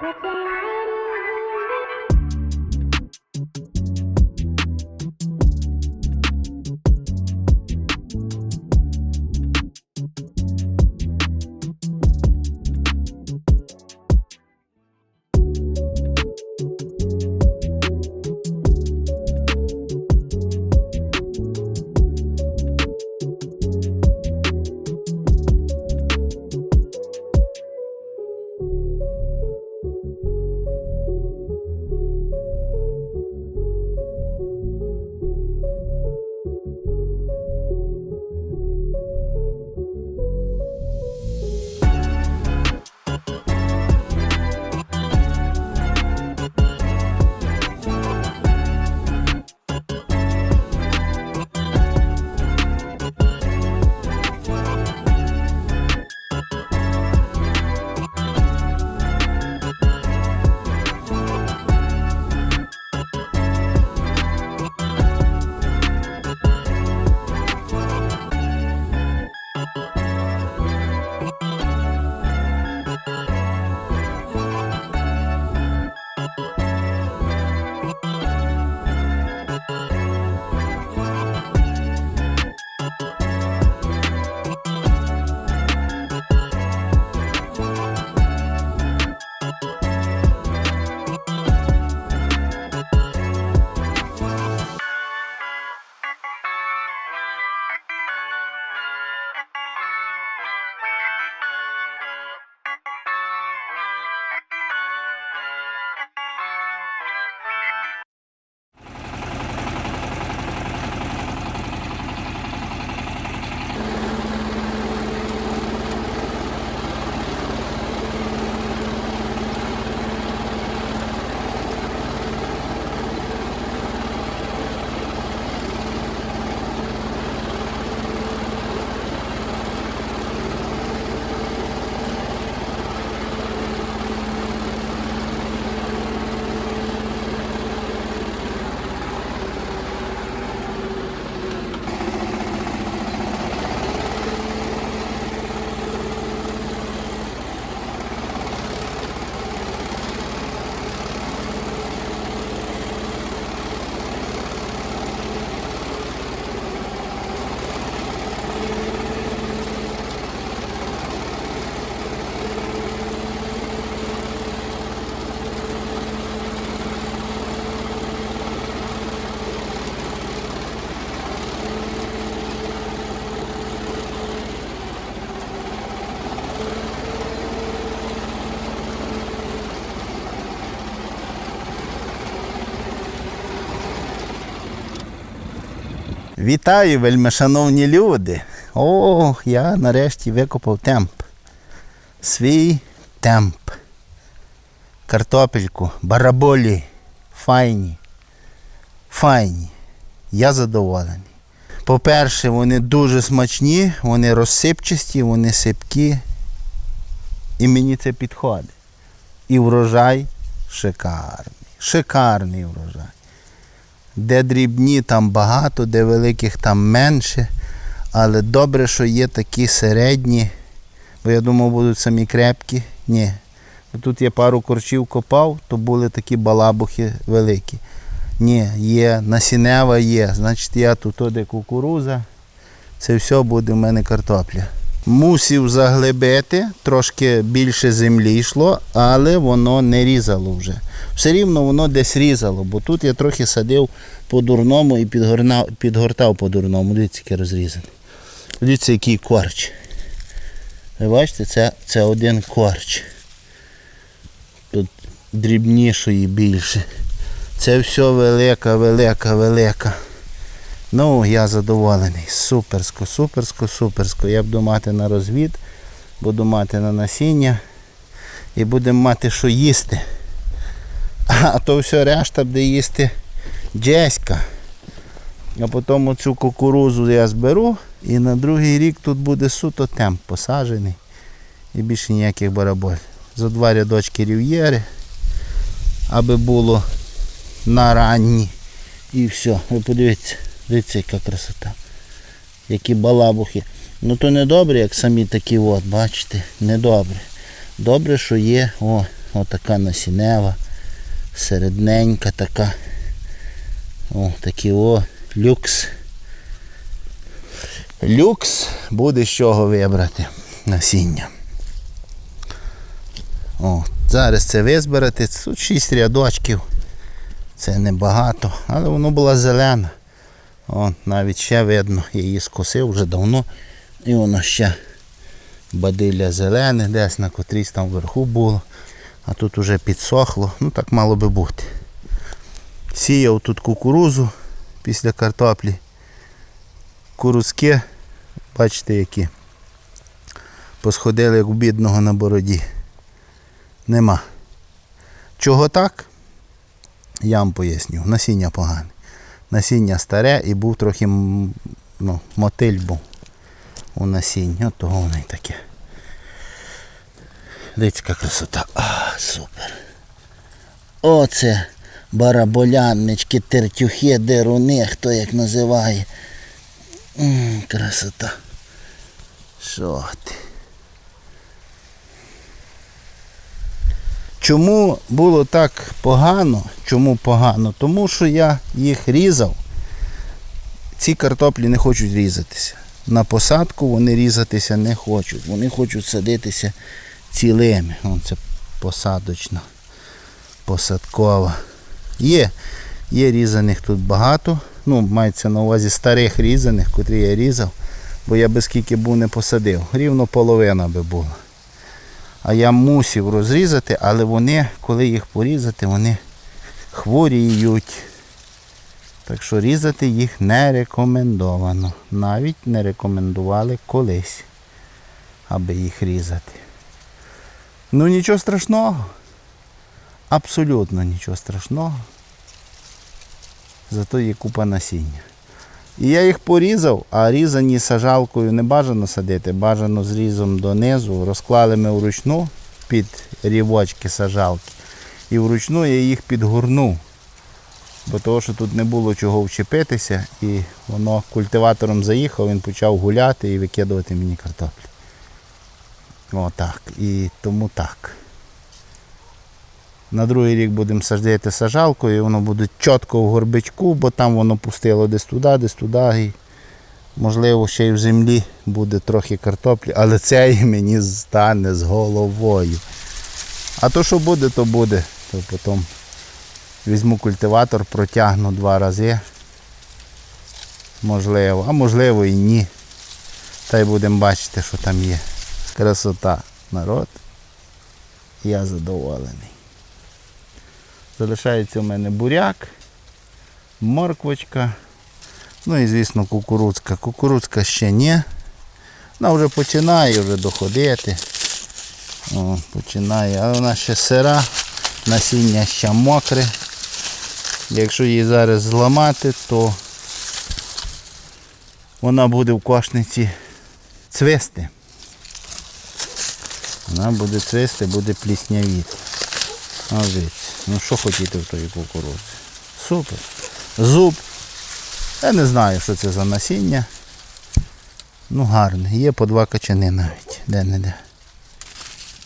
But tonight Вітаю, вельмишановні люди. О, я нарешті викопав темп. Свій темп. Картопельку, бараболі. Файні. Файні. Я задоволений. По-перше, вони дуже смачні, вони розсипчасті, вони сипкі. І мені це підходить. І врожай шикарний. Шикарний врожай. Де дрібні там багато, де великих там менше. Але добре, що є такі середні. Бо я думав, будуть самі крепкі. Ні. Тут я пару корчів копав, то були такі балабухи великі. Ні, є, насінева є. Значить, я тут де кукуруза. Це все буде в мене картопля. Мусів заглибити, трошки більше землі йшло, але воно не різало вже. Все рівно воно десь різало, бо тут я трохи садив по-дурному і підгорнав, підгортав по-дурному. Дивіться, який розрізаний. Дивіться, який корч. Ви бачите, це, це один корч. Тут дрібнішої більше. Це все велика, велика, велика. Ну, я задоволений. Суперсько, суперсько, суперсько. Я буду мати на розвід, буду мати на насіння і будемо мати що їсти. А то все решта буде їсти Джеська. А потім оцю кукурузу я зберу і на другий рік тут буде суто темп посаджений. І більше ніяких бараболь. За два рядочки рів'єри, аби було на ранні. І все. Ви подивіться, дивіться, яка красота. Які балабухи. Ну то не добре, як самі такі от, бачите, не добре. Добре, що є о, отака насінева, середненька така. О, такі о, люкс. Люкс буде з чого вибрати насіння. О, зараз це визбирати. Тут 6 рядочків. Це небагато, але воно було зелене. О, навіть ще видно, я її скосив вже давно. І воно ще бадилля зелене, десь на котрійсь там вверху було. А тут уже підсохло. Ну так мало би бути. Сіяв тут кукурузу після картоплі. Курузки, бачите які. Посходили як у бідного на бороді. Нема. Чого так? Я вам поясню. Насіння погане. Насіння старе і був трохи м, ну, мотиль був у насінні. От того воно і таке. Дивіться, красота. А, супер. Оце бараболяннички, тертюхи, деруни, хто як називає. М, красота. Що ти? Чому було так погано? Чому погано? Тому що я їх різав. Ці картоплі не хочуть різатися. На посадку вони різатися не хочуть. Вони хочуть садитися цілими. Вон це посадочна, посадкова. Є, є різаних тут багато. Ну, мається на увазі старих різаних, котрі я різав, бо я би скільки був не посадив. Рівно половина би була. А я мусив розрізати, але вони, коли їх порізати, вони хворіють. Так що різати їх не рекомендовано. Навіть не рекомендували колись, аби їх різати. Ну нічого страшного. Абсолютно нічого страшного. Зато є купа насіння. І я їх порізав, а різані сажалкою не бажано садити, бажано зрізом донизу. Розклали ми вручну під рівочки сажалки. І вручну я їх підгорнув. Бо того, що тут не було чого вчепитися, і воно культиватором заїхав, він почав гуляти і викидувати мені картоплі. Отак. І тому так. На другий рік будемо садити сажалкою, і воно буде чітко в горбичку, бо там воно пустило десь туди, десь туди. І, можливо, ще й в землі буде трохи картоплі, але це і мені стане з головою. А то, що буде, то буде. То потім візьму культиватор, протягну два рази. Можливо, а можливо і ні. Та й будемо бачити, що там є. Красота, народ. Я задоволений. Залишається у мене буряк, морквочка. Ну і звісно кукурудзка. Кукурудзка ще ні. Вона вже починає вже доходити. О, починає, але вона ще сира, насіння ще мокре. Якщо її зараз зламати, то вона буде в кошниці цвисти. Вона буде цвисти, буде пліснявіти. Ну що хотіти в тої кукурудзи? Супер. Зуб. Я не знаю, що це за насіння. Ну гарне. Є по два качани навіть. Де-не-де.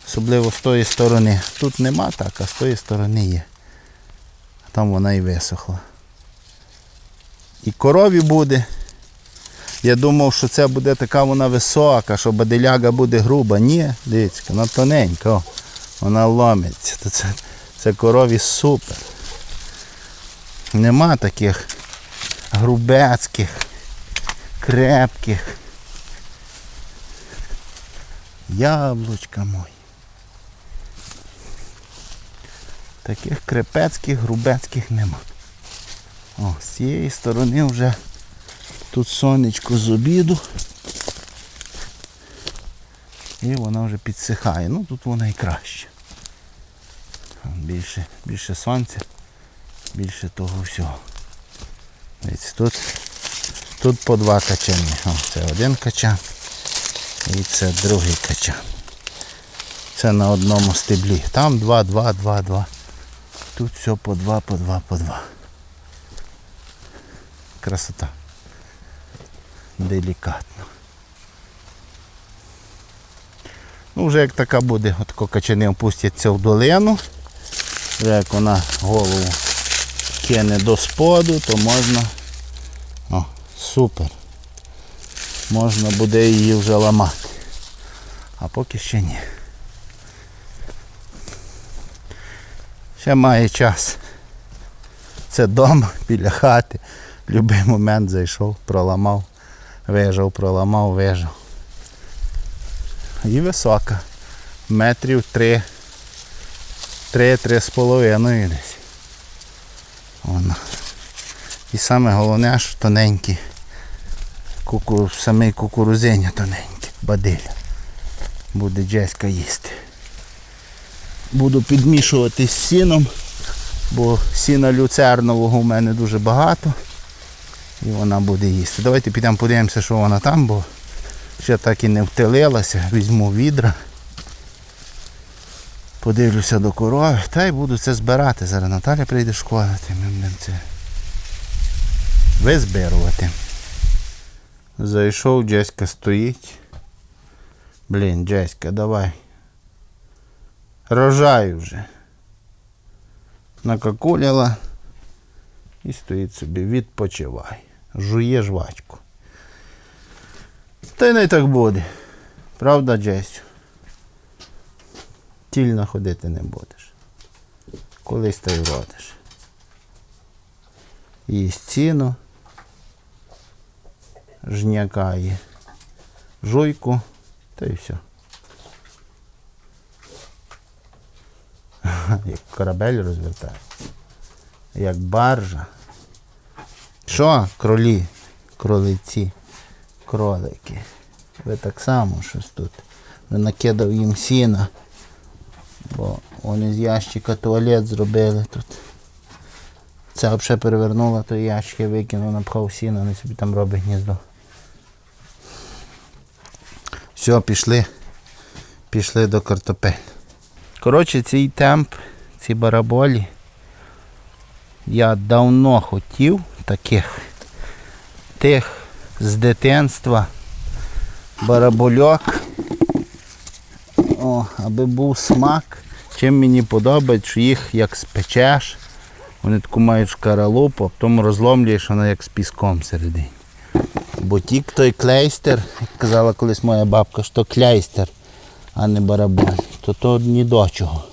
Особливо з тої сторони. Тут нема так, а з тої сторони є. Там вона і висохла. І корові буде. Я думав, що це буде така вона висока, що баделяга буде груба. Ні, дивіться, вона тоненька. О, вона ломиться. Це корові супер. Нема таких грубецьких, крепких. Яблучка мої. Таких крепецьких, грубецьких нема. О, з цієї сторони вже тут сонечко з обіду. І вона вже підсихає. Ну тут вона і краще. Більше, більше сонця, більше того всього. Дивіться, тут, тут по два качани. О, це один качан і це другий качан. Це на одному стеблі. Там два, два, два, два. Тут все по два, по два, по два. Красота. Делікатно. Ну, вже як така буде, от качани опустяться в долину. Як вона голову кине до споду, то можна. О, супер. Можна буде її вже ламати. А поки ще ні. Ще має час. Це дом біля хати. В будь-який момент зайшов, проламав, вижав, проламав, вижав. І висока. Метрів три. Три-три з половиною десь. Вона. І саме головне, що тоненькі. Куку, самий кукурузиня тоненькі, бадилля. Буде Джеська їсти. Буду підмішувати з сіном, бо сіна люцернового у мене дуже багато. І вона буде їсти. Давайте підемо подивимося, що вона там, бо ще так і не втелилася. Візьму відра. Подивлюся до корови, та й буду це збирати. Зараз Наталя прийде з ми будемо це визбирувати. Зайшов, Джеська стоїть. Блін, Джеська, давай. Рожай вже. Накакуляла і стоїть собі, відпочивай. Жує жвачку. Та й не так буде. Правда, Джесю? Тільно ходити не будеш. Колись й родиш. Їсть ціну. Жнякає. Жуйку. Та й все. Як корабель розвертає. Як баржа. Що, кролі, кролиці, кролики? Ви так само щось тут. Ви накидав їм сіна. Бо вони з ящика туалет зробили тут. Це взагалі перевернула, то ящики викинув, напхав сіна, вони собі там робить гніздо. Все, пішли. Пішли до картопель. Коротше, цей темп, ці бараболі. Я давно хотів таких тих з дитинства барабольок. О, аби був смак. Чим мені подобається, їх як спечеш, вони таку мають шкаралупу, а потім розломлюєш вона як з піском всередині. Бо тік той клейстер, як казала колись моя бабка, що клейстер, а не барабан, то то ні до чого.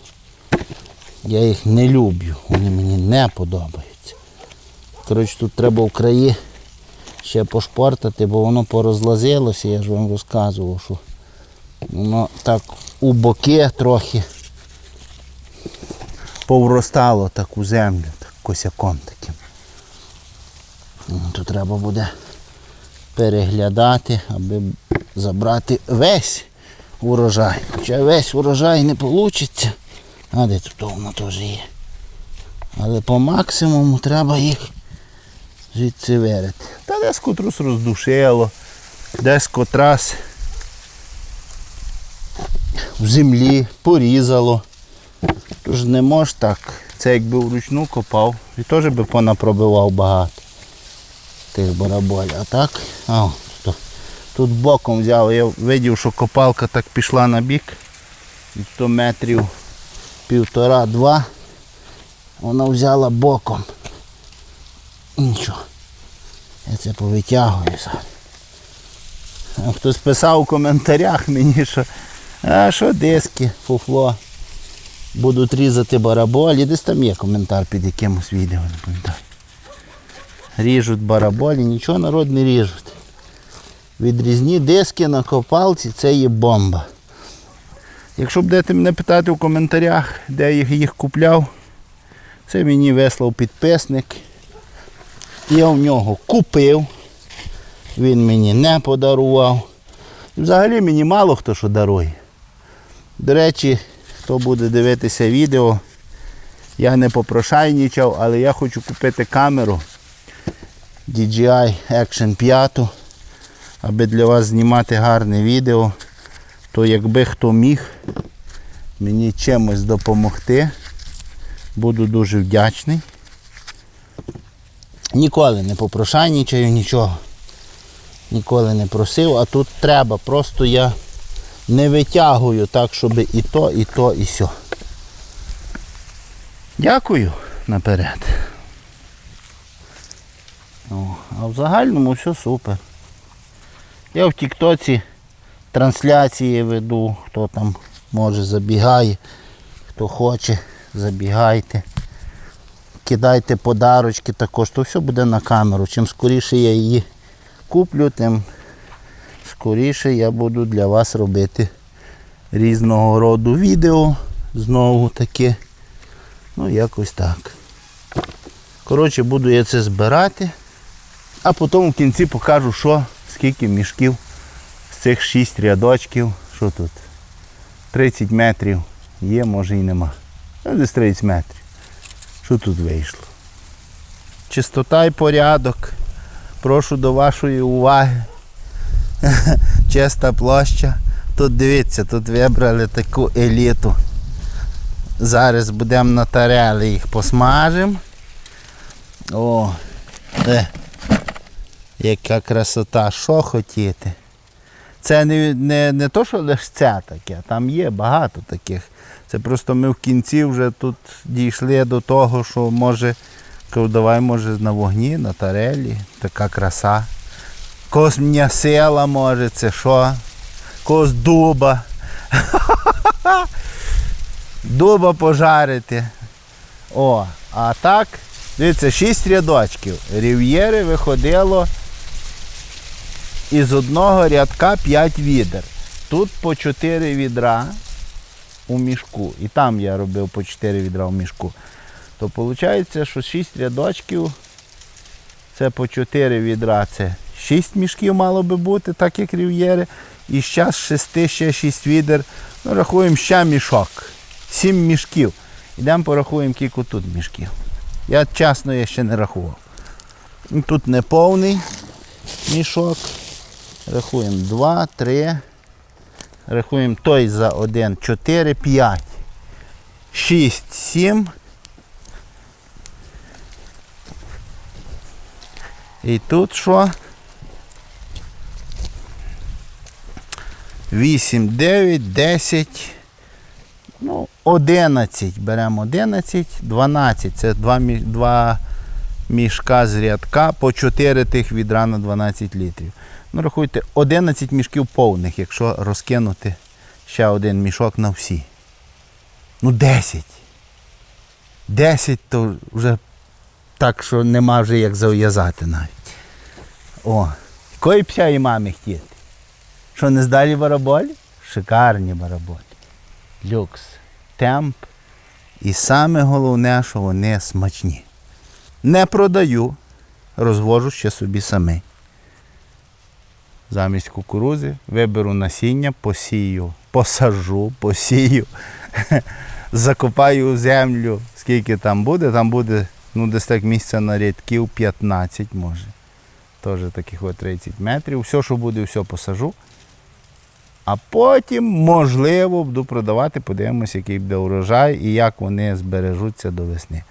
Я їх не люблю, вони мені не подобаються. Коротше, тут треба в краї ще пошпортати, бо воно порозлазилося, я ж вам розказував, що воно так у боки трохи повростало так у землю, так косяком таким. Ну, Тут треба буде переглядати, аби забрати весь урожай. Хоча весь урожай не вийде. А де тут воно теж є. Але по максимуму треба їх звідси вирити. Та десь котрус роздушило, десь котрас в землі порізало. Тож не мож так. Це якби вручну копав і теж би понапробивав багато тих бараболів. А так, а, тут, тут боком взяв. Я видів, що копалка так пішла на бік. І 100 метрів півтора-два. Вона взяла боком. Нічого. Я це повитягую зараз. Хтось писав у коментарях мені, що а що диски, фуфло. Будуть різати бараболі. Десь там є коментар під якимось відео, не пам'ятаю. Ріжуть бараболі, нічого народ не ріжуть. Відрізні диски на копалці це є бомба. Якщо будете мене питати у коментарях, де я їх купляв, це мені вислав підписник. Я в нього купив. Він мені не подарував. Взагалі мені мало хто що дарує. До речі, хто буде дивитися відео, я не попрошайнічав, але я хочу купити камеру DJI Action 5, аби для вас знімати гарне відео. То якби хто міг мені чимось допомогти, буду дуже вдячний. Ніколи не попрошайнічаю нічого. Ніколи не просив, а тут треба. Просто я Не витягую так, щоб і то, і то, і сьо. Дякую наперед. О, а в загальному все супер. Я в Тіктоці трансляції веду, хто там може забігає, хто хоче, забігайте. Кидайте подарочки також, то все буде на камеру. Чим скоріше я її куплю, тим скоріше я буду для вас робити різного роду відео. Знову таки. Ну, якось так. Коротше, буду я це збирати, а потім в кінці покажу, що, скільки мішків з цих 6 рядочків. Що тут? 30 метрів є, може і нема. Ну, десь 30 метрів. Що тут вийшло? Чистота і порядок. Прошу до вашої уваги. Чиста площа. Тут дивіться, тут вибрали таку еліту. Зараз будемо на тарелі їх посмажимо. О, де. Яка красота, що хотіти. Це не, не, не то, що лише це таке, там є багато таких. Це просто ми в кінці вже тут дійшли до того, що може, давай може на вогні, на тарелі, така краса. Когось м'ясила може, це що? Когось дуба. Дуба пожарити. О, а так, дивіться, 6 рядочків. Рів'єри виходило із одного рядка 5 відер. Тут по 4 відра у мішку. І там я робив по 4 відра у мішку. То виходить, що 6 рядочків це по 4 відра. Це 6 мішків мало би бути, так як рів'єри. І зараз 6 ще 6 відер. Ну, рахуємо ще мішок. 7 мішків. Йдемо порахуємо, кілько тут мішків. Я чесно я ще не рахував. Ну, Тут не повний мішок. Рахуємо 2, 3. Рахуємо той за 1, 4, 5, 6, 7. І тут що? 8, 9, 10. Ну, 11. Беремо 11, 12. Це два, мі- два мішка з рядка по 4 тих відра на 12 літрів. Ну, рахуйте, 11 мішків повних, якщо розкинути ще один мішок на всі. Ну, 10. 10 то вже так, що нема вже як зав'язати навіть. О, якої пся і мами хотіти? Що не здалі бараболі? Шикарні бараболі. Люкс, темп. І саме головне, що вони смачні. Не продаю, розвожу ще собі самий. Замість кукурузи виберу насіння, посію, посажу, посію, закопаю землю. Скільки там буде, там буде ну, десь так місця на рядків 15 може. Теж таких от 30 метрів. Все, що буде, все посажу. А потім, можливо, буду продавати, подивимося, який буде урожай і як вони збережуться до весни.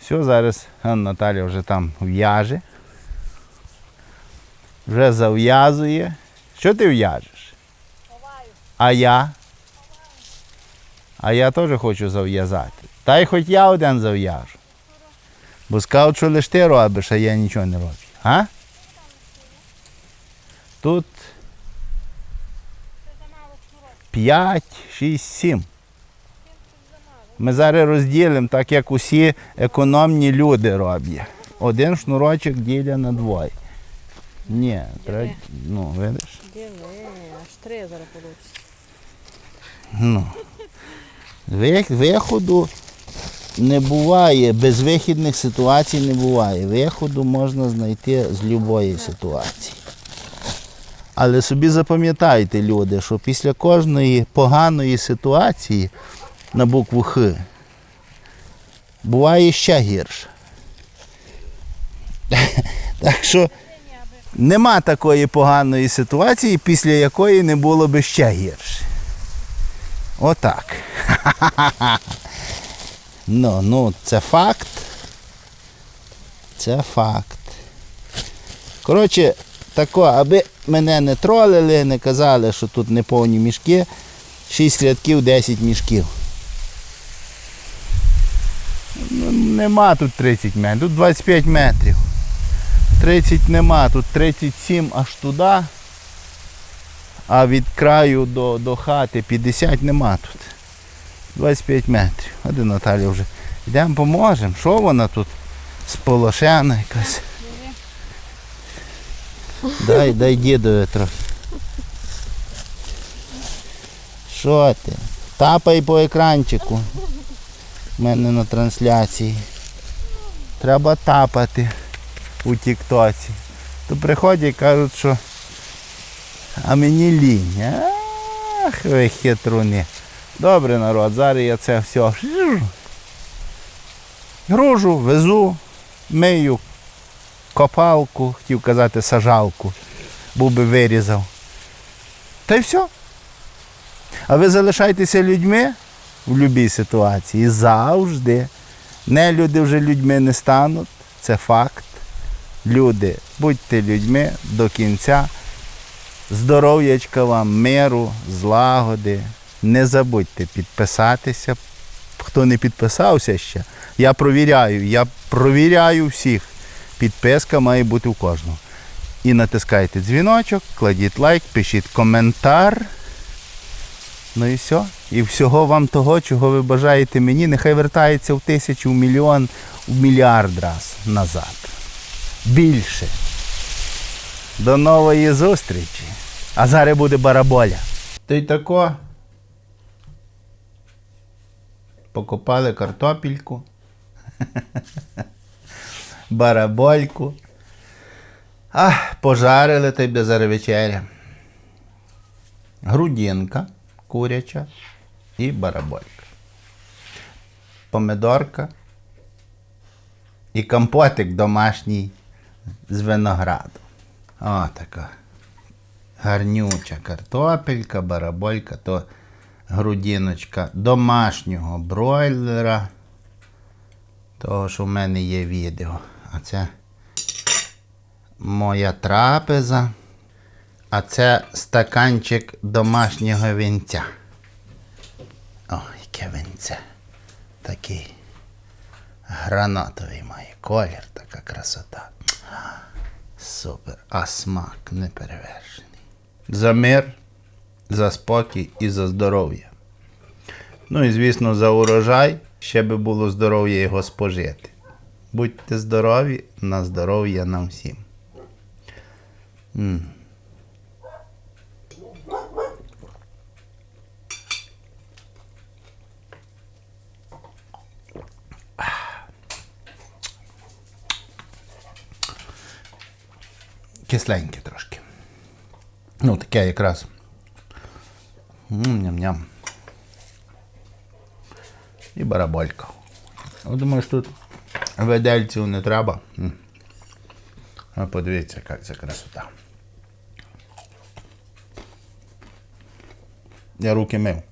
Все, зараз Наталя вже там в'яже. Вже зав'язує. Що ти в'яжеш? А я? А я теж хочу зав'язати. Та й хоч я один зав'яжу. Бо сказав, що лиш ти робиш, а я нічого не роблю. А? Тут 5, 6, 7. Ми зараз розділимо, так як усі економні люди роблять. Один шнурочок діля на двоє. Ні, треба, ну, видиш? Диви, аж три зараз вийде. Ну. Виходу не буває, безвихідних ситуацій не буває. Виходу можна знайти з будь-якої ситуації. Але собі запам'ятайте, люди, що після кожної поганої ситуації на букву Х буває ще гірше. Так що нема такої поганої ситуації, після якої не було би ще гірше. Отак. Ну, ну, це факт. Це факт. Коротше, тако, аби мене не тролили, не казали, що тут не повні мішки. 6 рядків, 10 мішків. Ну, нема тут 30 метрів, тут 25 метрів. 30 нема, тут 37 аж туди. А від краю до, до хати 50 нема тут. 25 метрів. Де Наталя вже? Йдемо поможемо. Що вона тут? Сполошена якась. Дай, дай дідові трохи. Що ти? Тапай по екранчику. У мене на трансляції. Треба тапати у Тіктоці. То приходять і кажуть, що а мені лінь. Ах, ви хитруни. Добре, народ, зараз я це все гружу, везу, мию копалку, хотів казати сажалку, був би вирізав. Та й все. А ви залишайтеся людьми в будь-якій ситуації завжди. Не люди вже людьми не стануть, це факт. Люди, будьте людьми до кінця. Здоров'ячка вам, миру, злагоди. Не забудьте підписатися. Хто не підписався ще, я провіряю, я провіряю всіх. Підписка має бути у кожного. І натискайте дзвіночок, кладіть лайк, пишіть коментар. Ну і все. І всього вам того, чого ви бажаєте мені, нехай вертається в тисячу, в мільйон, в мільярд раз назад. Більше. До нової зустрічі. А зараз буде бараболя. Й тако. Покопали картопельку. Барабольку. А, пожарили без зараз вечеря. Грудинка куряча і бараболька. Помидорка і компотик домашній з винограду. О, така гарнюча картопелька, бараболька, то грудиночка домашнього бройлера. Того, що в мене є відео. А це моя трапеза. А це стаканчик домашнього вінця. О, яке вінце. Такий гранатовий має колір, така красота. Супер. А смак неперевершений. За мир, за спокій і за здоров'я. Ну і звісно, за урожай, ще би було здоров'я його спожити. Будьте здорові, на здоров'я нам всім. М. Кисленьке трошки. Ну, таке якраз. М, Ням-ням. І бараболька. Я думаю, що тут ведельців не треба. А подивіться, яка це красота. Я руки мив,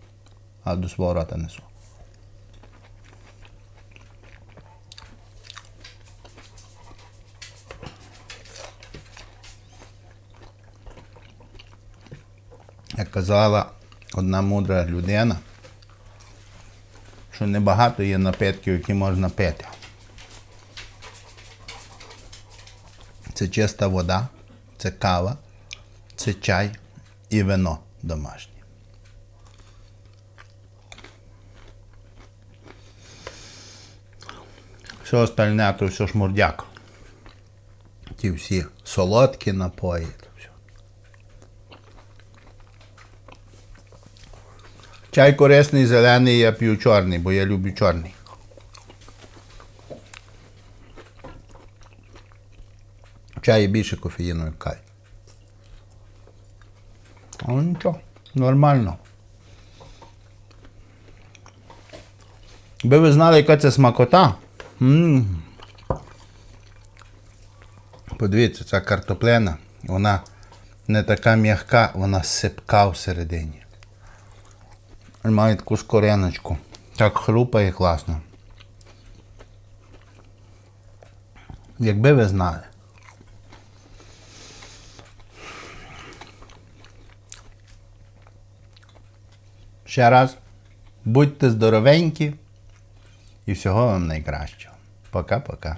а до свого рота несу. Як казала одна мудра людина, що небагато є напитків, які можна пити. Це чиста вода, це кава, це чай і вино домашнє. Все остальне, то все шмурдяк. Ті всі солодкі напої. Чай корисний, зелений, я п'ю чорний, бо я люблю чорний. Чаї більше кофеїну, як кай. Але нічого, нормально. Би ви знали, яка це смакота. м Подивіться, ця картоплена, вона не така м'яка, вона сипка всередині. Має таку скориночку. Так хрупає класно. Якби ви знали. Ще раз. Будьте здоровенькі і всього вам найкращого. Пока-пока.